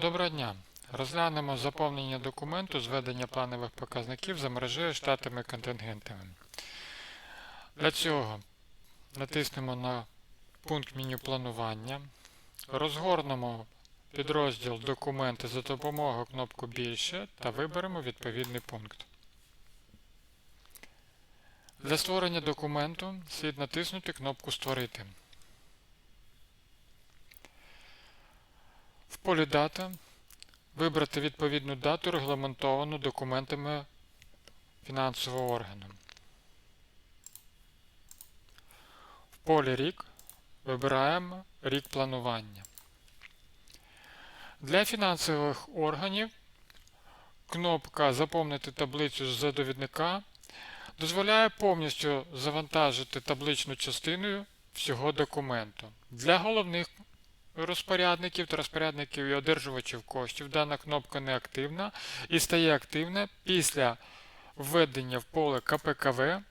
Доброго дня! Розглянемо заповнення документу зведення планових показників за мережею штатами контингентами. Для цього натиснемо на пункт меню планування, розгорнемо підрозділ Документи за допомогою кнопку Більше та виберемо відповідний пункт. Для створення документу слід натиснути кнопку Створити. Полі Дата вибрати відповідну дату, регламентовану документами фінансового органу. В полі Рік вибираємо рік планування. Для фінансових органів кнопка Заповнити таблицю з довідника дозволяє повністю завантажити табличну частиною всього документу. Для головних розпорядників та розпорядників і одержувачів коштів дана кнопка не активна і стає активна після введення в поле КПКВ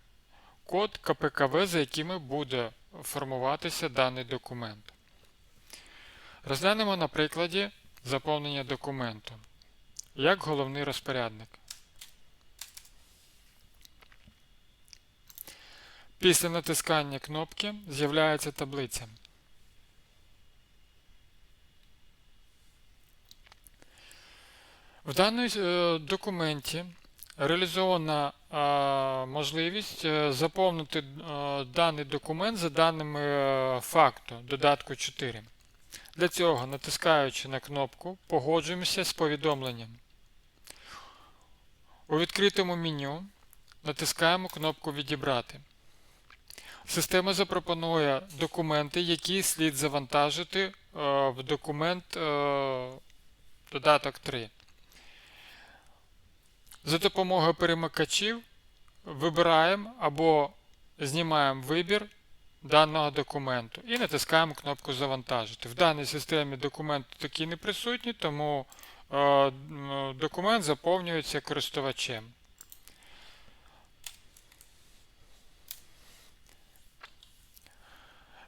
код КПКВ, за якими буде формуватися даний документ. Розглянемо на прикладі заповнення документу як головний розпорядник. Після натискання кнопки з'являється таблиця. В даному е, документі реалізована е, можливість е, заповнити даний документ за даними факту додатку 4. Для цього, натискаючи на кнопку, погоджуємося з повідомленням. У відкритому меню натискаємо кнопку Відібрати. Система запропонує документи, які слід завантажити в документ додаток 3. За допомогою перемикачів вибираємо або знімаємо вибір даного документу і натискаємо кнопку Завантажити. В даній системі документ такий не присутній, тому е, документ заповнюється користувачем.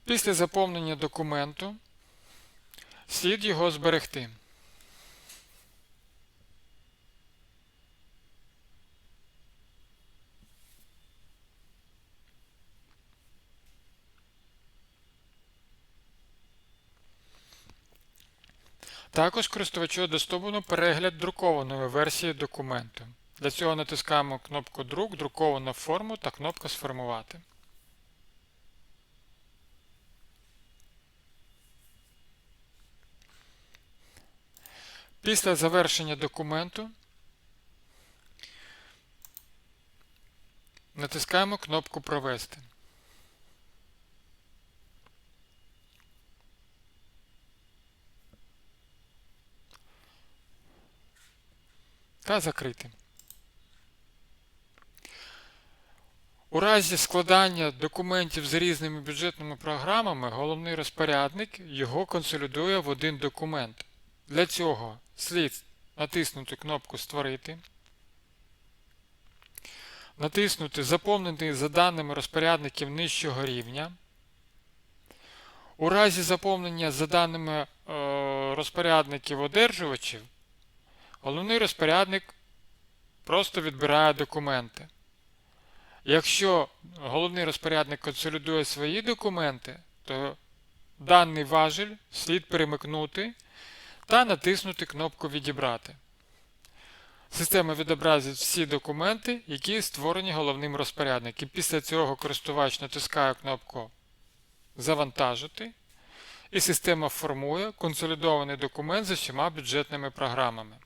Після заповнення документу слід його зберегти. Також користувачу доступно перегляд друкованої версії документу. Для цього натискаємо кнопку Друк, друкована форму та кнопка Сформувати. Після завершення документу натискаємо кнопку Провести. Та закрити. У разі складання документів з різними бюджетними програмами головний розпорядник його консолідує в один документ. Для цього слід натиснути кнопку Створити, натиснути Заповнити за даними розпорядників нижчого рівня. У разі заповнення за даними е, розпорядників одержувачів Головний розпорядник просто відбирає документи. Якщо головний розпорядник консолідує свої документи, то даний важіль слід перемикнути та натиснути кнопку Відібрати. Система відобразить всі документи, які створені головним розпорядником. Після цього користувач натискає кнопку Завантажити, і система формує консолідований документ з усіма бюджетними програмами.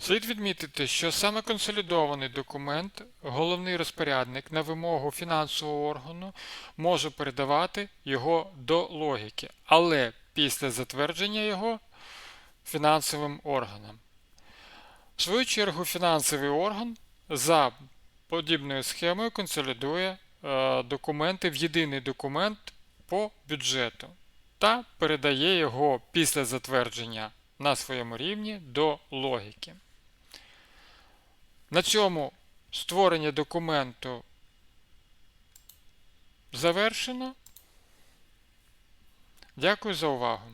Слід відмітити, що саме консолідований документ головний розпорядник на вимогу фінансового органу може передавати його до логіки, але після затвердження його фінансовим органом. В свою чергу, фінансовий орган за подібною схемою консолідує е, документи в єдиний документ по бюджету та передає його після затвердження на своєму рівні до логіки. На цьому створення документу завершено. Дякую за увагу.